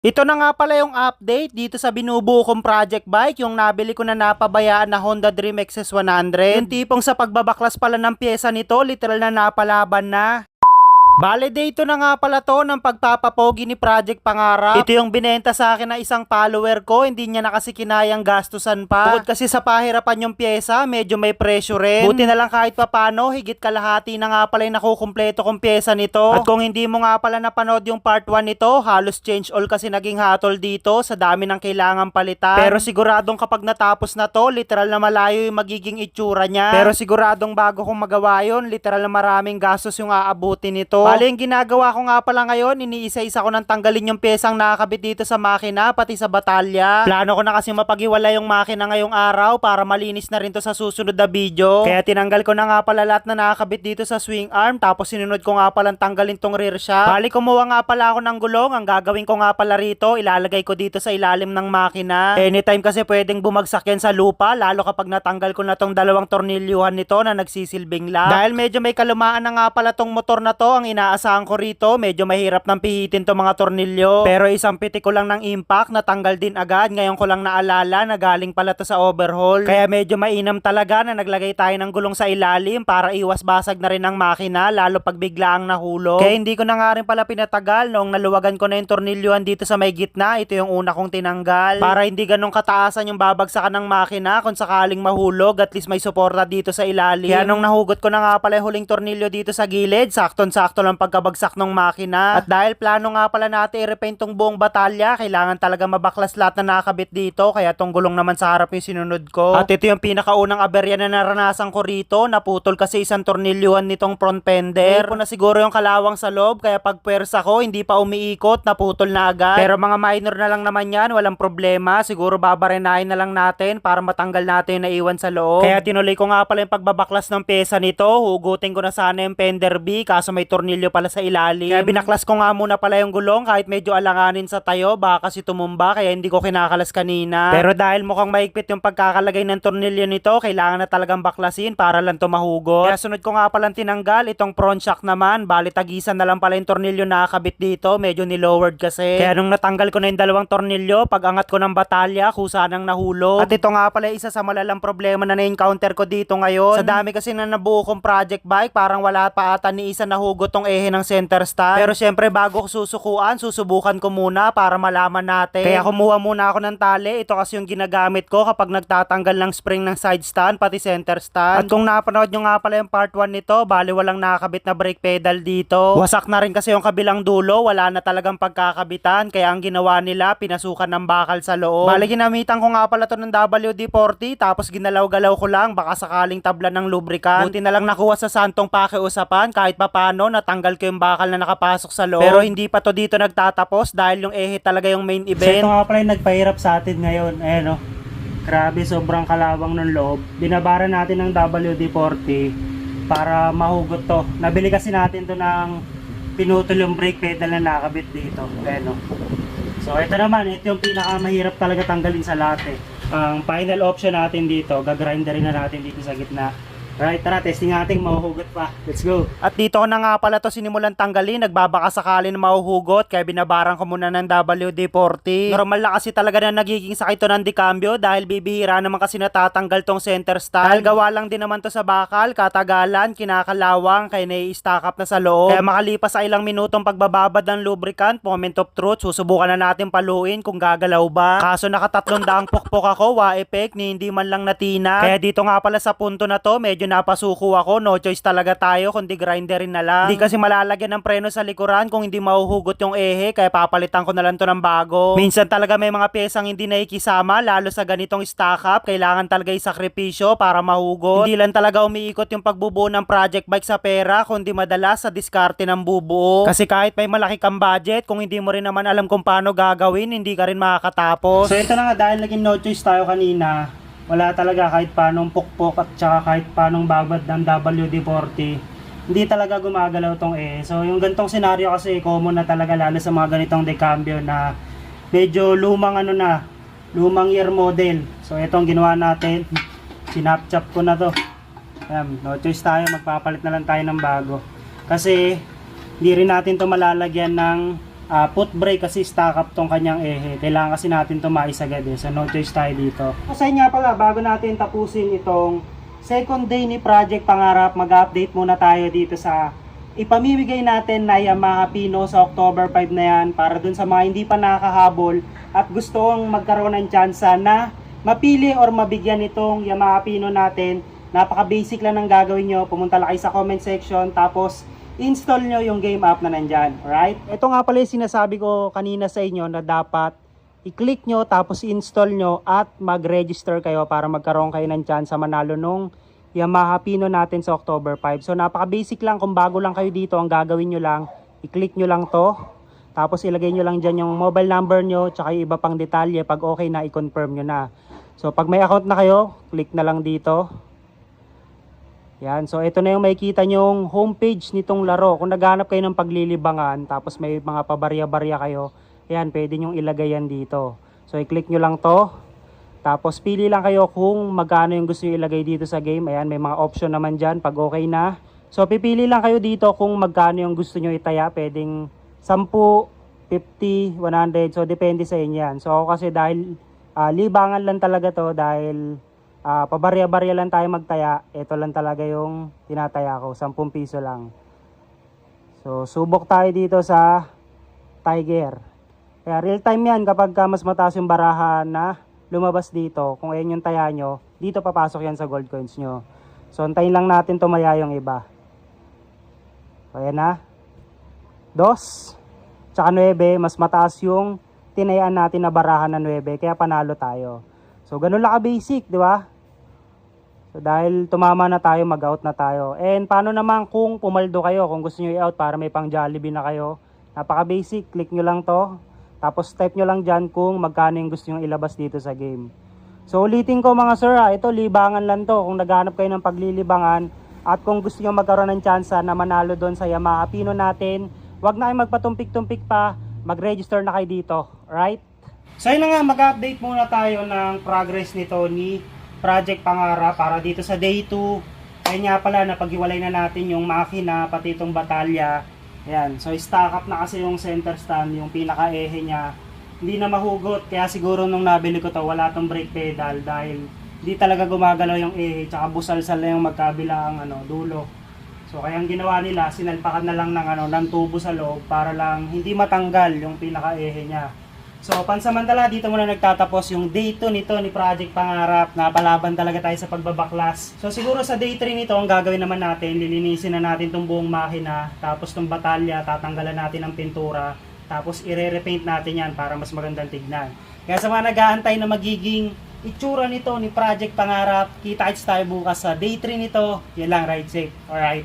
Ito na nga pala yung update dito sa binubuo kong project bike, yung nabili ko na napabayaan na Honda Dream XS100. Yung tipong sa pagbabaklas pala ng pyesa nito, literal na napalaban na. Bale, dito na nga pala to ng pagpapapogi ni Project Pangarap. Ito yung binenta sa akin na isang follower ko, hindi niya na kasi kinayang gastusan pa. Bukod kasi sa pahirapan yung pyesa, medyo may presyo rin. Buti na lang kahit papano, higit kalahati na nga pala yung nakukumpleto kong pyesa nito. At kung hindi mo nga pala napanood yung part 1 nito, halos change all kasi naging hatol dito sa dami ng kailangan palitan. Pero siguradong kapag natapos na to, literal na malayo yung magiging itsura niya. Pero siguradong bago kong magawa yun, literal na maraming gastos yung aabuti nito. Bale, yung ginagawa ko nga pala ngayon, iniisa-isa ko nang tanggalin yung pyesang nakakabit dito sa makina, pati sa batalya. Plano ko na kasi mapaghiwalay yung makina ngayong araw para malinis na rin to sa susunod na video. Kaya tinanggal ko na nga pala lahat na nakakabit dito sa swing arm, tapos sinunod ko nga pala tanggalin tong rear shaft. Bali, kumuha nga pala ako ng gulong. Ang gagawin ko nga pala rito, ilalagay ko dito sa ilalim ng makina. Anytime kasi pwedeng bumagsak yan sa lupa, lalo kapag natanggal ko na tong dalawang tornilyuhan nito na nagsisilbing lock. Dahil medyo may kalumaan na nga pala tong motor na to, ang inaasahan ko rito, medyo mahirap nang pihitin tong mga tornilyo. Pero isang pitik ko lang ng impact, natanggal din agad. Ngayon ko lang naalala na galing pala to sa overhaul. Kaya medyo mainam talaga na naglagay tayo ng gulong sa ilalim para iwas basag na rin ang makina, lalo pag biglaang nahulog. Kaya hindi ko na nga rin pala pinatagal noong naluwagan ko na yung tornilyuhan dito sa may gitna. Ito yung una kong tinanggal. Para hindi ganun kataasan yung babagsakan ng makina kung sakaling mahulog, at least may suporta dito sa ilalim. Kaya nung nahugot ko na nga pala yung huling tornilyo dito sa gilid, sakton-sakto lang pagkabagsak ng makina. At dahil plano nga pala natin i-repaint tong buong batalya, kailangan talaga mabaklas lahat na nakakabit dito, kaya tong gulong naman sa harap yung sinunod ko. At ito yung pinakaunang aberya na naranasan ko rito, naputol kasi isang tornilyuhan nitong front fender. Hindi na siguro yung kalawang sa loob, kaya pag pwersa ko, hindi pa umiikot, naputol na agad. Pero mga minor na lang naman yan, walang problema. Siguro babarenahin na lang natin para matanggal natin yung naiwan sa loob. Kaya tinuloy ko nga pala yung pagbabaklas ng pyesa nito. Hugutin ko na sana yung fender B, kaso may tornilyo pala sa ilalim. Kaya binaklas ko nga muna pala yung gulong kahit medyo alanganin sa tayo, baka kasi tumumba kaya hindi ko kinakalas kanina. Pero dahil mukhang maigpit yung pagkakalagay ng tornilyo nito, kailangan na talagang baklasin para lang to mahugot. Kaya sunod ko nga palang tinanggal itong front shock naman, bali tagisan na lang pala yung tornilyo na nakakabit dito, medyo ni-lowered kasi. Kaya nung natanggal ko na yung dalawang tornilyo, pag angat ko ng batalya, kusa nang nahulog. At ito nga pala isa sa malalang problema na na-encounter ko dito ngayon. Sa dami kasi na nabuo kong project bike, parang wala pa ata ni isa nahugot tong ehe ng center stand. Pero syempre bago ko susukuan, susubukan ko muna para malaman natin. Kaya kumuha muna ako ng tali. Ito kasi yung ginagamit ko kapag nagtatanggal ng spring ng side stand, pati center stand. At kung napanood nyo nga pala yung part 1 nito, bali walang nakakabit na brake pedal dito. Wasak na rin kasi yung kabilang dulo, wala na talagang pagkakabitan. Kaya ang ginawa nila, pinasukan ng bakal sa loob. Bali ginamitan ko nga pala to ng WD-40, tapos ginalaw-galaw ko lang, baka sakaling tabla ng lubricant. Buti na lang nakuha sa santong pakiusapan, kahit papano, natanggal ko yung bakal na nakapasok sa loob. Pero hindi pa to dito nagtatapos dahil yung ehe talaga yung main event. So ito nga pala yung nagpahirap sa atin ngayon. Ayan o. Grabe, sobrang kalawang ng loob. Binabara natin ng WD-40 para mahugot to. Nabili kasi natin to ng pinutol yung brake pedal na nakabit dito. Ayan o. So ito naman, ito yung pinakamahirap talaga tanggalin sa lahat eh. Ang final option natin dito, gagrinderin na natin dito sa gitna. Right, tara, testing natin, mahuhugot pa. Let's go. At dito na nga pala to sinimulan tanggalin. Nagbabaka sakali na mahuhugot, kaya binabaran ko muna ng WD-40. Normal na kasi talaga na nagiging sakit to ng dikambyo dahil bibihira naman kasi natatanggal tong center stand. Dahil gawa lang din naman to sa bakal, katagalan, kinakalawang, kaya nai-stack up na sa loob. Kaya makalipas sa ilang minutong pagbababad ng lubricant, moment of truth, susubukan na natin paluin kung gagalaw ba. Kaso nakatatlong daang pukpok ako, wa effect, ni hindi man lang natina. Kaya dito nga pala sa punto na to, medyo napasuko ako, no choice talaga tayo kundi grinderin na lang. Hindi kasi malalagyan ng preno sa likuran kung hindi mahuhugot yung ehe, kaya papalitan ko na lang to ng bago. Minsan talaga may mga pyesang hindi nakikisama, lalo sa ganitong stock up, kailangan talaga isakripisyo para mahugot. Hindi lang talaga umiikot yung pagbubuo ng project bike sa pera, kundi madalas sa diskarte ng bubuo. Kasi kahit may malaki kang budget, kung hindi mo rin naman alam kung paano gagawin, hindi ka rin makakatapos. So ito na nga, dahil naging no choice tayo kanina, wala talaga kahit paanong pukpok at saka kahit paanong babad ng WD-40 hindi talaga gumagalaw tong E. So yung gantong senaryo kasi common na talaga lalo sa mga ganitong decambio na medyo lumang ano na, lumang year model. So itong ginawa natin, sinapchap ko na to. Ayan, no choice tayo, magpapalit na lang tayo ng bago. Kasi hindi rin natin to malalagyan ng ah, foot brake kasi stack up tong kanyang ehe. Kailangan kasi natin to maisagad eh. So no choice tayo dito. Kasi nga pala, bago natin tapusin itong second day ni Project Pangarap, mag-update muna tayo dito sa ipamimigay natin na Yamaha Pino sa October 5 na yan para dun sa mga hindi pa nakakahabol at gustong magkaroon ng tsansa na mapili or mabigyan itong Yamaha Pino natin. Napaka-basic lang ng gagawin nyo. Pumunta lang kayo sa comment section tapos install nyo yung game app na nandyan. Alright? Ito nga pala yung sinasabi ko kanina sa inyo na dapat i-click nyo tapos i-install nyo at mag-register kayo para magkaroon kayo ng chance sa manalo nung Yamaha Pino natin sa October 5. So napaka-basic lang kung bago lang kayo dito, ang gagawin nyo lang, i-click nyo lang to. Tapos ilagay nyo lang dyan yung mobile number nyo tsaka yung iba pang detalye. Pag okay na, i-confirm nyo na. So pag may account na kayo, click na lang dito. Yan, so ito na yung makikita nyong homepage nitong laro. Kung naghanap kayo ng paglilibangan, tapos may mga pabarya-barya kayo, yan, pwede nyong ilagay yan dito. So i-click nyo lang to. Tapos pili lang kayo kung magkano yung gusto nyo ilagay dito sa game. Ayan, may mga option naman dyan pag okay na. So pipili lang kayo dito kung magkano yung gusto nyo itaya. Pwedeng 10, 50, 100. So depende sa inyo yan. So ako kasi dahil ah, libangan lang talaga to dahil Ah, pabarya-barya lang tayo magtaya. Ito lang talaga yung tinataya ko, 10 piso lang. So, subok tayo dito sa Tiger. Kaya real time yan kapag ka mas mataas yung baraha na lumabas dito. Kung ayan yung taya nyo, dito papasok yan sa gold coins nyo. So, antayin lang natin tumaya yung iba. So, ayan na. Dos. Tsaka 9, mas mataas yung tinayaan natin na baraha na 9. Kaya panalo tayo. So, ganun lang ka-basic, di ba? So, dahil tumama na tayo, mag-out na tayo. And paano naman kung pumaldo kayo, kung gusto nyo i-out para may pang Jollibee na kayo? Napaka-basic, click nyo lang to. Tapos type nyo lang dyan kung magkano yung gusto nyo ilabas dito sa game. So, ulitin ko mga sir, ha, ito libangan lang to. Kung naghanap kayo ng paglilibangan at kung gusto nyo magkaroon ng tsansa na manalo doon sa Yamaha Pino natin, wag na kayo magpatumpik-tumpik pa, mag-register na kayo dito. Alright? So yun na nga, mag-update muna tayo ng progress nito ni Project Pangarap para dito sa day 2. Kaya nga pala, napaghiwalay na natin yung makina, pati itong batalya. Ayan, so stock up na kasi yung center stand, yung pinaka-ehe niya. Hindi na mahugot, kaya siguro nung nabili ko to, wala tong brake pedal dahil hindi talaga gumagalaw yung ehe, tsaka busalsal yung magkabilang ano, dulo. So kaya ang ginawa nila, sinalpakan na lang ng ano, ng tubo sa loob para lang hindi matanggal yung pinaka-ehe niya. So, pansamantala, dito muna nagtatapos yung day 2 nito ni Project Pangarap. Napalaban talaga tayo sa pagbabaklas. So, siguro sa day 3 nito, ang gagawin naman natin, lilinisin na natin itong buong makina. Tapos itong batalya, tatanggalan natin ng pintura. Tapos, ire-repaint natin yan para mas magandang tignan. Kaya sa mga nag-aantay na magiging itsura nito ni Project Pangarap, kita-kits tayo bukas sa day 3 nito. Yan lang, ride safe. Alright.